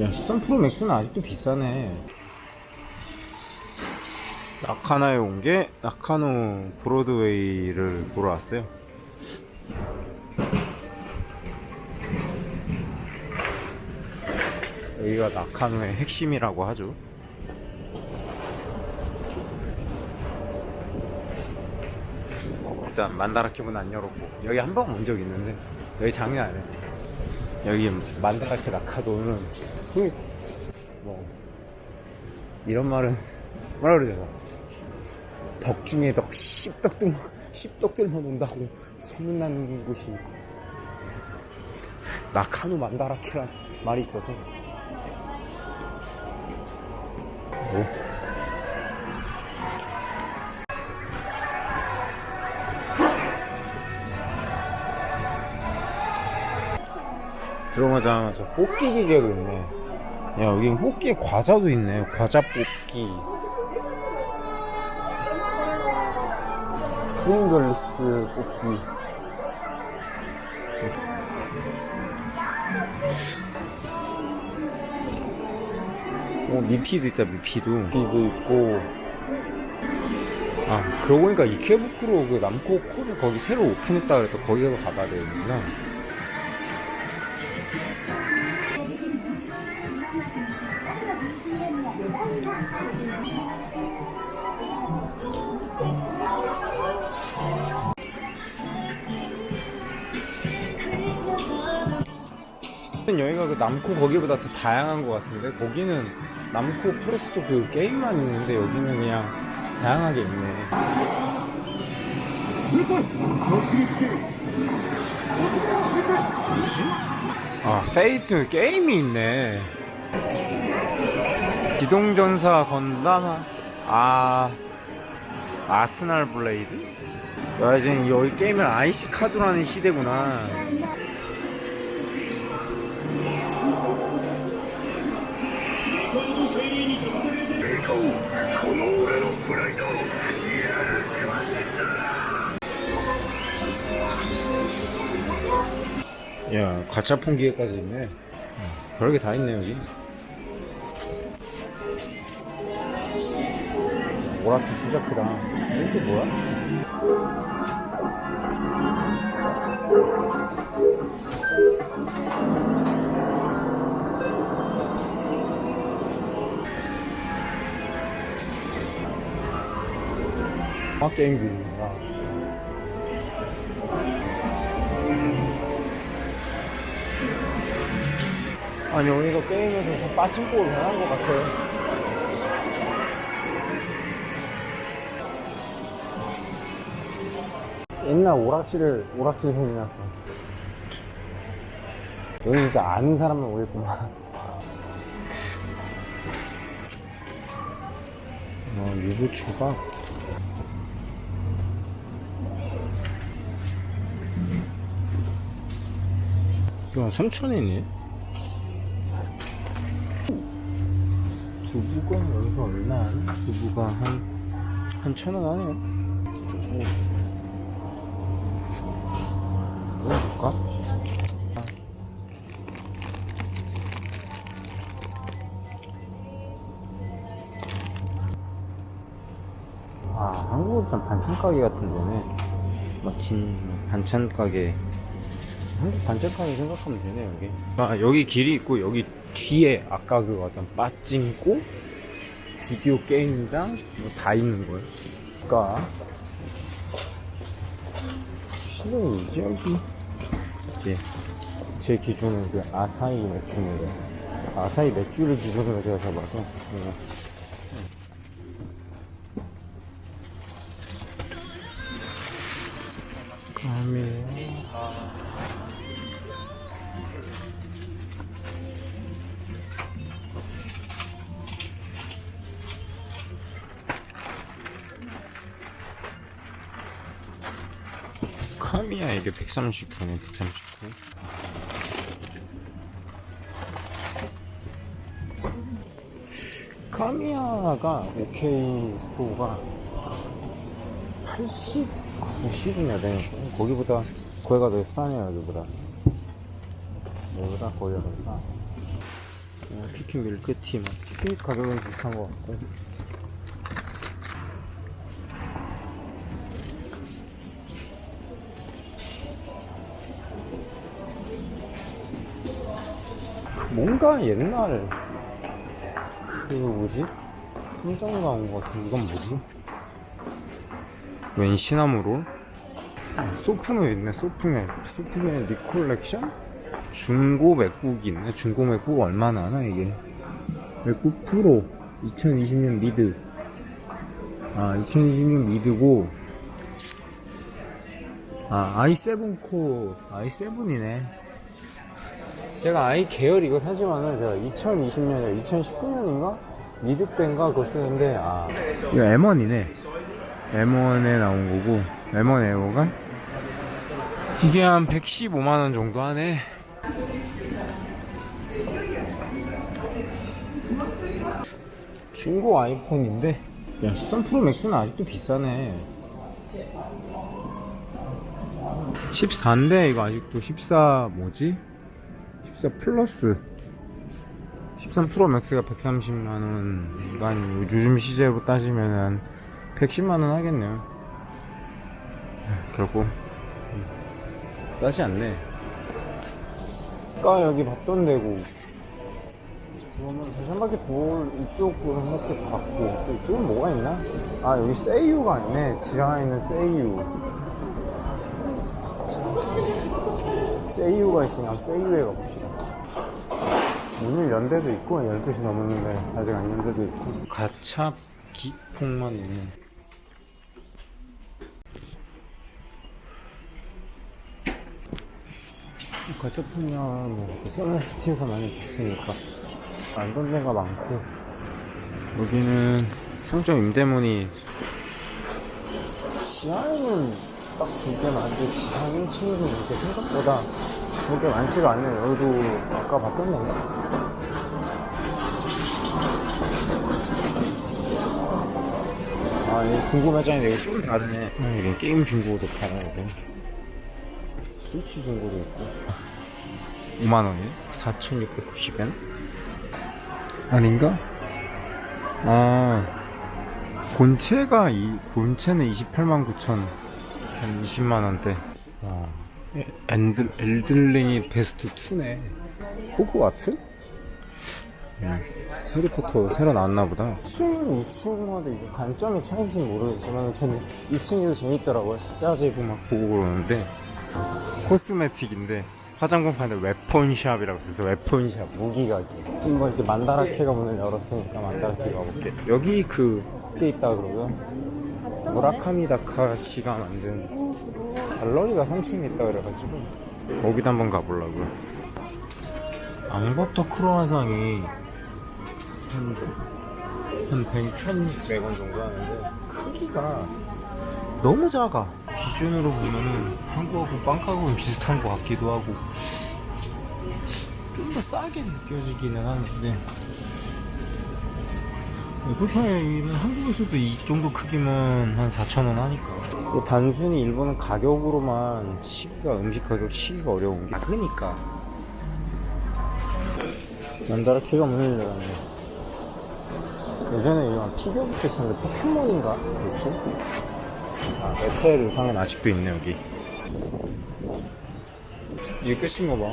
야, 13 프로 맥스는 아직도 비싸네. 나카나에 온 게 나카노 브로드웨이를 보러 왔어요. 여기가 나카노의 핵심이라고 하죠. 일단 만다라케는 안 열었고 여기 한 번 온 적 있는데 여기 장난 아니에요. 여기 만다라케 나카도는 소위 뭐 이런 말은 뭐라 그러잖아. 덕 중에 덕, 십덕들만 십덕들만 온다고 소문난 곳이 나카노 만다라케란 말이 있어서. 오. 들어가자마자 뽑기 기계도 있네. 야, 여기 뽑기 과자도 있네. 과자 뽑기. 프링글스 뽑기. 어, 미피도 있다, 미피도. 미피도 있고. 아, 그러고 보니까 이케부쿠로 그 남코 코를 거기 새로 오픈했다 그랬다. 거기서 가봐야 되는구나. 여기가 그 남코 거기보다 더 다양한 것 같은데 거기는 남코 프레스토 그 게임만 있는데 여기는 그냥 다양하게 있네. 아 페이트 게임이 있네. 기동전사 건담 아 아스날 블레이드? 야 이제 여기 게임을 IC 카드라는 시대구나. 가차폰 기계까지 있네. 별게 다 있네, 여기. 오락실 진짜 크다. 이게 뭐야? 아, 게임도 아니 여기서 게임에서 빠진꼴 변한 것 같아요. 옛날 오락실을 오락실 생각났어. 여기 진짜 아는 사람만 오겠구만. 어, 유부초밥. 이거 3,000원이네. 두부가 여기서 얼마 하나? 두부가 한, 한 천 원 하네요. 오. 먹어볼까? 아, 한국에선 반찬 가게 같은 데네. 마침 반찬 가게. 한국 반찬 가게 생각하면 되네, 여기. 아, 여기 길이 있고, 여기 뒤에 아까 그 어떤 빠찡고 비디오 게임장 뭐 다 있는 거예요. 그러니까 실력이지 여기. 이제 제 기준은 그 아사히 맥주네요. 아사히 맥주를 기준으로 제가 잡아서. 네. 감이 카미야 이게 139네 139 카미야가 OK 스토어가 80, 90이나 되는 거기보다 거기가 더 싸네요 여기보다 여기보다 거기가 더 싸. 피켓 밀크티, 막 피켓 가격은 비슷한 것 같고. 뭔가 옛날 그 뭐지? 삼성 나온 것 같은 이건 뭐지? 웬 시나무롤? 아, 소프메 있네 소프메 소프메 리콜렉션? 중고 맥북이 있네 중고 맥북 얼마나 하나 이게 맥북 프로 2020년 미드 아 2020년 미드고 아 i7 코어 i7이네 제가 i 계열 이거 사지만은 제가 2020년에 2019년인가? 미드밴가 그거 쓰는데 아. 이거 M1이네. M1에 나온 거고 M1 에어가? 이게 한 115만 원 정도 하네. 중고 아이폰인데 야 13 프로 맥스는 아직도 비싸네. 14인데 이거 아직도 14 뭐지? 14 플러스. 13 프로 맥스가 130만원 이거 한 요즘 시세로 따지면 한 110만원 하겠네요. 결국. 음, 싸지 않네. 아까 여기 봤던 데고. 그러면 다시 한 바퀴 돌 이쪽으로 이렇게 봤고 또 이쪽은 뭐가 있나? 아 여기 세이유가 있네. 지하에 있는 세이유 세이유가 있으면 세이유에 가봅시다. 오늘 연대도 있고 12시 넘었는데 아직 안 연대도 있고. 가차 기폭만 있는 가차폭이야 뭐 세븐시티에서 많이 봤으니까. 안던 데가 많고. 여기는 상점 임대문이 지하에는 딱 두개 많은데 지하 1층에서 이렇게 생각보다 그렇게 많지가 않네요 여기도 아까 봤던 데인가? 아, 이거 중고 매장인데 이거 좀 다르네. 아, 이게 게임 중고도 팔아야 돼. 스위치 중고도 있고. 5만원이네? 4,690엔? 아닌가? 아, 본체가, 이, 본체는 28만 9천, 한 20만 원대. 와, 에- 엔들, 엘들링이 베스트 2네. 호그와트? 음, 해리포터 새로 나왔나 보다. 1층, 2층마다 이게 관점의 차이인지는 모르겠지만 저는 2층에서 재밌더라고요. 짜지고 막 보고 그러는데 코스메틱인데 화장품 파는 웨폰샵이라고 써서 웨폰샵 무기가게 한번 이제 만다라케가 문을 열었으니까 만다라케 가볼게 여기 그게 있다 그러고요 무라카미 다카시가 만든 갤러리가 3층에 있다 그래가지고 거기도 한번 가보려고요. 앙버터 크로아상이 한, 한 100, 1,600원 정도 하는데 크기가 너무 작아. 기준으로 보면은 한국하고 빵가격은 비슷한 것 같기도 하고 좀 더 싸게 느껴지기는 하는데 애플파이는 한국에서도 이 정도 크기면 한 4,000원 하니까 단순히 일본은 가격으로만 치기가 음식 가격 치기가 어려운 게 작으니까 만다라케가 문을 열었네 예전에 이런 피규어부터 있었는데 포켓몬인가? 혹시? 아, 에펠 의상은 아직도 있네, 여기. 이게 끝인가 봐.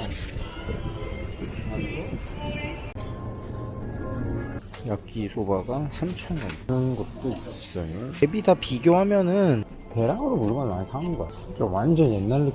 야끼소바가 3,000원. 이런 것도 있어요. 대비 다 비교하면은 대량으로 물건을 많이 사는 것. 그러니까 완전 옛날 느낌.